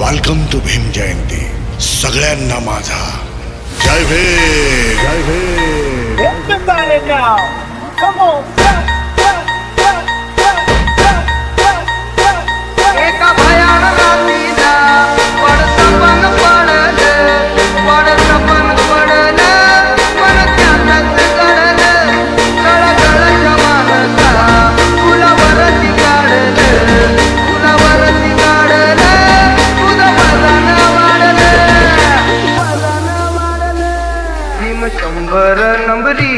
Welcome to Bhim Jayanti. सगळ्यांना माझा. जय भीम जय भीम. நம்புறேன் நம்புறீ?